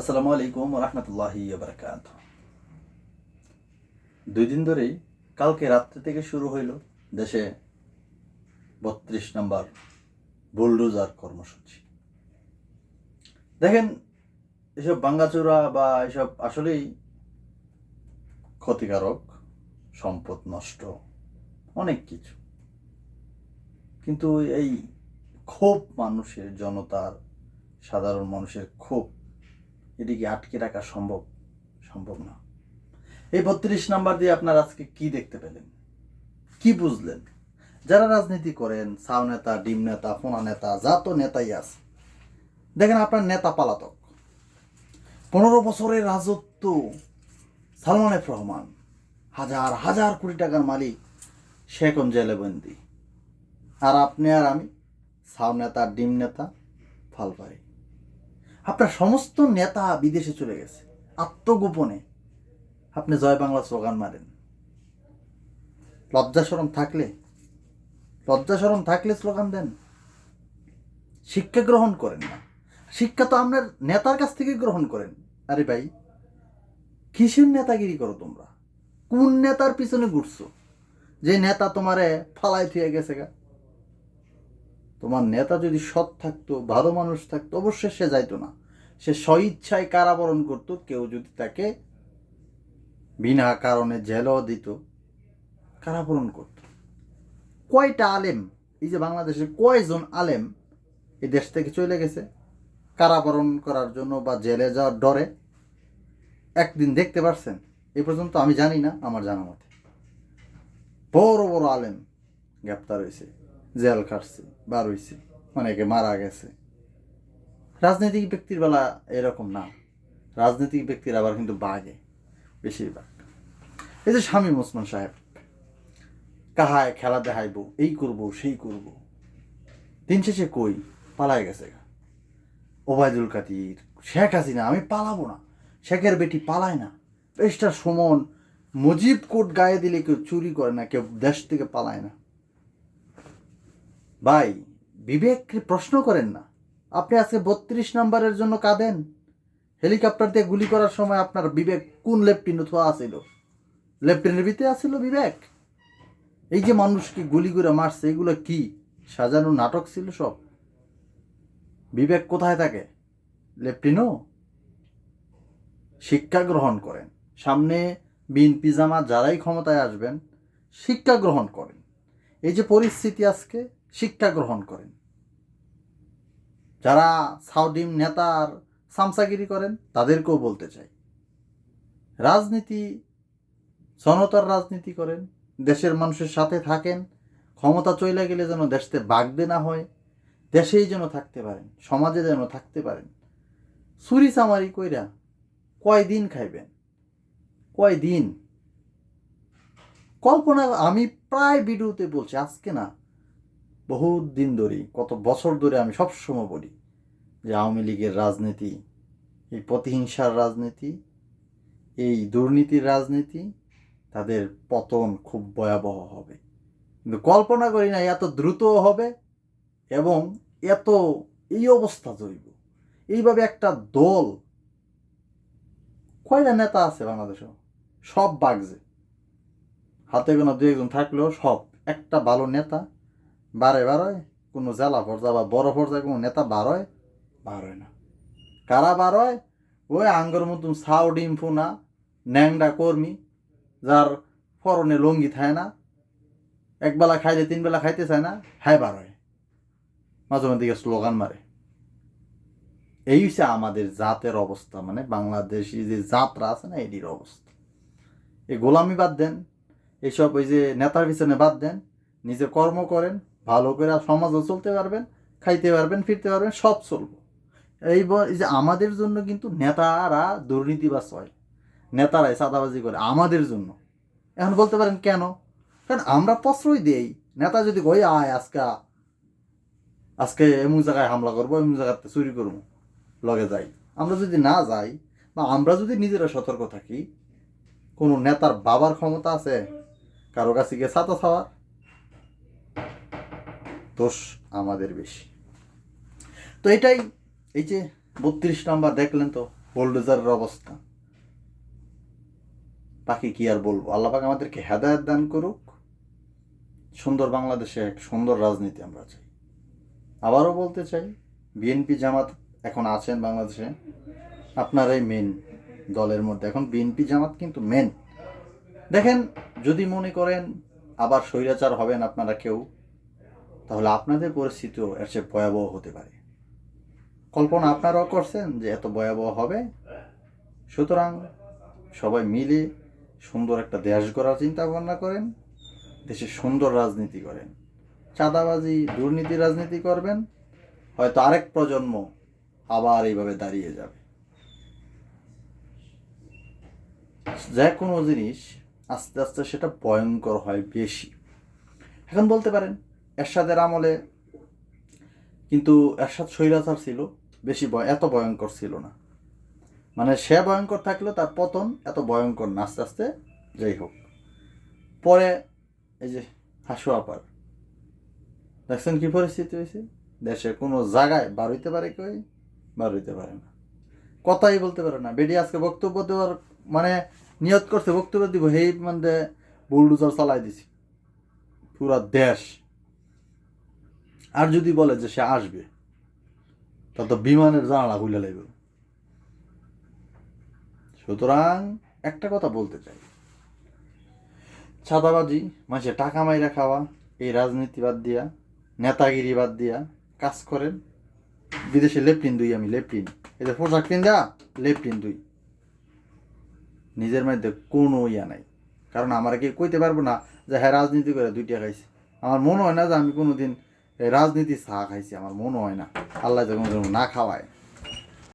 আসসালামু আলাইকুম রহমতুল্লাহি বারকাত দুই দিন ধরেই কালকে রাত্রে থেকে শুরু হইল দেশে বত্রিশ নম্বর বুলডোজার কর্মসূচি। দেখেন, এসব বাঙ্গাচোরা বা এসব আসলেই ক্ষতিকারক, সম্পদ নষ্ট, অনেক কিছু। কিন্তু এই ক্ষোভ মানুষের, জনতার, সাধারণ মানুষের ক্ষোভ এটিকে আটকে রাখা সম্ভব সম্ভব না। এই বত্রিশ নাম্বার দিয়ে আপনার আজকে কি দেখতে পেলেন? কি বুঝলেন? যারা রাজনীতি করেন, সাও নেতা, ডিম নেতা, ফোনা নেতা যা তো নেতাই আছে, দেখেন আপনার নেতা পালাতক। পনেরো বছরের রাজত্ব সালমান এফ রহমান, হাজার হাজার কোটি টাকার মালিক সে এখন জেলে বন্দি আর আপনি আর আমি, সাও নেতা, ডিম নেতা ফালপাই আপনার সমস্ত নেতা বিদেশে চলে গেছে। আত্মগোপনে আপনি জয় বাংলা স্লোগান মারেন। লজ্জা সরম থাকলে লজ্জা সরম থাকলে স্লোগান দেন। শিক্ষা গ্রহণ করেন না। শিক্ষা তো আপনার নেতার কাছ থেকে গ্রহণ করেন। আরে ভাই, কিসের নেতাগিরি করো তোমরা? কোন নেতার পিছনে ঘুরছো? যে নেতা তোমারে ফালাই থুয়ে গেছে গা। তোমার নেতা যদি সৎ থাকতো, ভালো মানুষ থাকতো, অবশ্যই সে যাইতো না। সে স্বইচ্ছায় কারাবরণ করতো, কেউ যদি তাকে বিনা কারণে জেলও দিত, কারাবরণ করত। কয়টা আলেম, এই যে বাংলাদেশের কয়জন আলেম এই দেশ থেকে চলে গেছে, কারাবরণ করার জন্য বা জেলে যাওয়ার ডরে? একদিন দেখতে পারছেন? এ পর্যন্ত আমি জানি না, আমার জানা মতে। বড় বড় আলেম গ্রেপ্তার হয়েছে। জেল কাটছে বার হয়েছে অনেকে মারা গেছে। রাজনৈতিক ব্যক্তির বেলা এরকম না। রাজনৈতিক ব্যক্তির আবার কিন্তু বাঘে বেশিরভাগ। এই যে স্বামী ওসমান সাহেব, কাহায় খেলা দেখাইবো, এই করব, সেই করব। দিন শেষে কই? পালায় গেছে ওবায়দুল কাদির, শেখ হাসিনা, আমি পালাবো না। শেখের বেটি পালায় না। বেশটা সমন, মুজিব কোট গায়ে দিলে কেউ চুরি করে না, কেউ দেশ থেকে পালায় না। ভাই বিবেককে প্রশ্ন করেন না? আপনি আজকে বত্রিশ নাম্বারের জন্য কাঁদেন? হেলিকপ্টার দিয়ে গুলি করার সময় আপনার বিবেক কোন লেফটিন অথবা আসিল লেফটিনের ভিতরে আসিল বিবেক? এই যে মানুষকে গুলি করে মারছে, এগুলো কি? সাজানো নাটক ছিল সব। বিবেক কোথায় থাকে? লেফটিনও শিক্ষা গ্রহণ করেন। সামনে বিন পিজামা যারাই ক্ষমতায় আসবেন, শিক্ষা গ্রহণ করেন। এই যে পরিস্থিতি আজকে শিক্ষা গ্রহণ করেন। যারা সাউডিম নেতার সামসাগিরি করেন, তাদেরকেও বলতে চাই। রাজনীতি, জনতার রাজনীতি করেন, দেশের মানুষের সাথে থাকেন, ক্ষমতা চলে গেলে যেন দেশতে বাগদে না হয়, দেশেই যেন থাকতে পারেন, সমাজে যেন থাকতে পারেন। চুরি চামারি কইরা কয় দিন খাইবেন? কয় দিন কল্পনা, আমি প্রায় ভিডিওতে বলছি, আজকে না বহুত দিন ধরেই, কত বছর ধরে আমি সবসময় বলি যে আওয়ামী লীগের রাজনীতি, এই প্রতিহিংসার রাজনীতি, এই দুর্নীতির রাজনীতি, তাদের পতন খুব ভয়াবহ হবে। কিন্তু কল্পনা করি না, এত দ্রুত হবে এবং এত, এই অবস্থা জৈব। এইভাবে একটা দল, কয়টা নেতা আছে বাংলাদেশে সব বাগছে। হাতে কোনো দু একজন থাকলেও সব, একটা ভালো নেতা বারে বারোয়? কোনো জেলা পর্যায়ে বা বড় পর্যায়ে কোনো নেতা বারোয়? বারোয় না। কারা বারোয়? ওই আঙ্গর মতন সাউ ডিম ফোনা ন্যাংডা কর্মী যার পরনে লঙ্গি থাকে না একবেলা খাইলে তিন বেলা খাইতে চায় না হ্যাঁ বারোয়। মাঝে মাঝে স্লোগান মারে। এই হচ্ছে আমাদের জাতের অবস্থা মানে বাংলাদেশি যে জাতরা আছে না এটির অবস্থা। এই গোলামি বাদ দেন এইসব ওই যে নেতার পিছনে বাদ দেন নিজে কর্ম করেন ভালো করে সমাজও চলতে পারবেন, খাইতে পারবেন, ফিরতে পারবেন, সব চলবো। এই যে আমাদের জন্য কিন্তু নেতারা দুর্নীতিবাজ হয়। নেতারাই চাঁদাবাজি করে আমাদের জন্য। এখন বলতে পারেন কেন? কারণ আমরা প্রশ্রয় দেই। নেতা যদি কই আয়, আজকে আজকে এমন জায়গায় হামলা করব, এমন জায়গাতে চুরি করব, লগে যাই। আমরা যদি না যাই, বা আমরা যদি নিজেরা সতর্ক থাকি, কোনো নেতার বাবার ক্ষমতা আছে, কারও কাছে গিয়ে ছাতা খাওয়ার দোষ আমাদের বেশি। তো এটাই, এই যে বত্রিশ নম্বর দেখলেন তো বোল্ডোজারের অবস্থা। বাকি কি আর বলব? আল্লাহ পাক আমাদেরকে হেদায়ত দান করুক। সুন্দর বাংলাদেশে এক সুন্দর রাজনীতি আমরা চাই। আবারও বলতে চাই, বিএনপি জামাত এখন আছেন বাংলাদেশে। আপনারাই মেন দলের মধ্যে। এখন বিএনপি জামাত কিন্তু মেন দেখেন, যদি মনে করেন, আবার স্বৈরাচার হবেন আপনারা কেউ। তাহলে আপনাদের পরিস্থিতিও এর চেয়ে ভয়াবহ হতে পারে। কল্পনা আপনারাও করছেন যে এত ভয়াবহ হবে। সুতরাং সবাই মিলে সুন্দর একটা দেশ গড়ার চিন্তা ভাবনা করেন, দেশে সুন্দর রাজনীতি করেন। চাঁদাবাজি, দুর্নীতি রাজনীতি করবেন, হয়তো আরেক প্রজন্ম আবার এইভাবে দাঁড়িয়ে যাবে। যে কোনো জিনিস আস্তে আস্তে সেটা ভয়ঙ্কর হয় বেশি। এখন বলতে পারেন এরশাদের আমলে কিন্তু এরশাদ স্বৈরাচার ছিল, বেশি এত ভয়ঙ্কর ছিল না। মানে সে ভয়ঙ্কর থাকলেও তার পতন এত ভয়ঙ্কর না, আস্তে আস্তে যাই হোক। পরে এই যে হাসু আপার, দেখছেন কি পরিস্থিতি হয়েছে? দেশে কোনো জায়গায় বার হইতে পারে কেউ? বার হইতে পারে না। কথাই বলতে পারে না। বেডি আজকে বক্তব্য দেওয়ার মানে নিয়ত করছে, বক্তব্য দিব, হেই মানে বুলডুজার চালাই দিছি। পুরা দেশ। আর যদি বলে যে সে আসবে তা তো বিমানের জানালা খুলে লাগবে সুতরাং একটা কথা বলতে চাই। ছাদাবাজি মানুষের টাকা মাইরা খাওয়া, এই রাজনীতি বাদ দিয়া, নেতাগিরি বাদ দিয়া কাজ করেন। বিদেশে লেপটিন দুই, আমি লেপটিন এদের পোশাক কিনদা লেপটিন দুই। নিজের মধ্যে কোনো ইয়া নাই। কারণ আমার কি কইতে পারব না যে হ্যাঁ রাজনীতি করে দুইটা খাইছি। আমার মনে হয় না যে আমি কোনোদিন এই রাজনীতি চা খাইছি আমার মনে হয় না। আল্লাহ যখন না খাওয়ায়।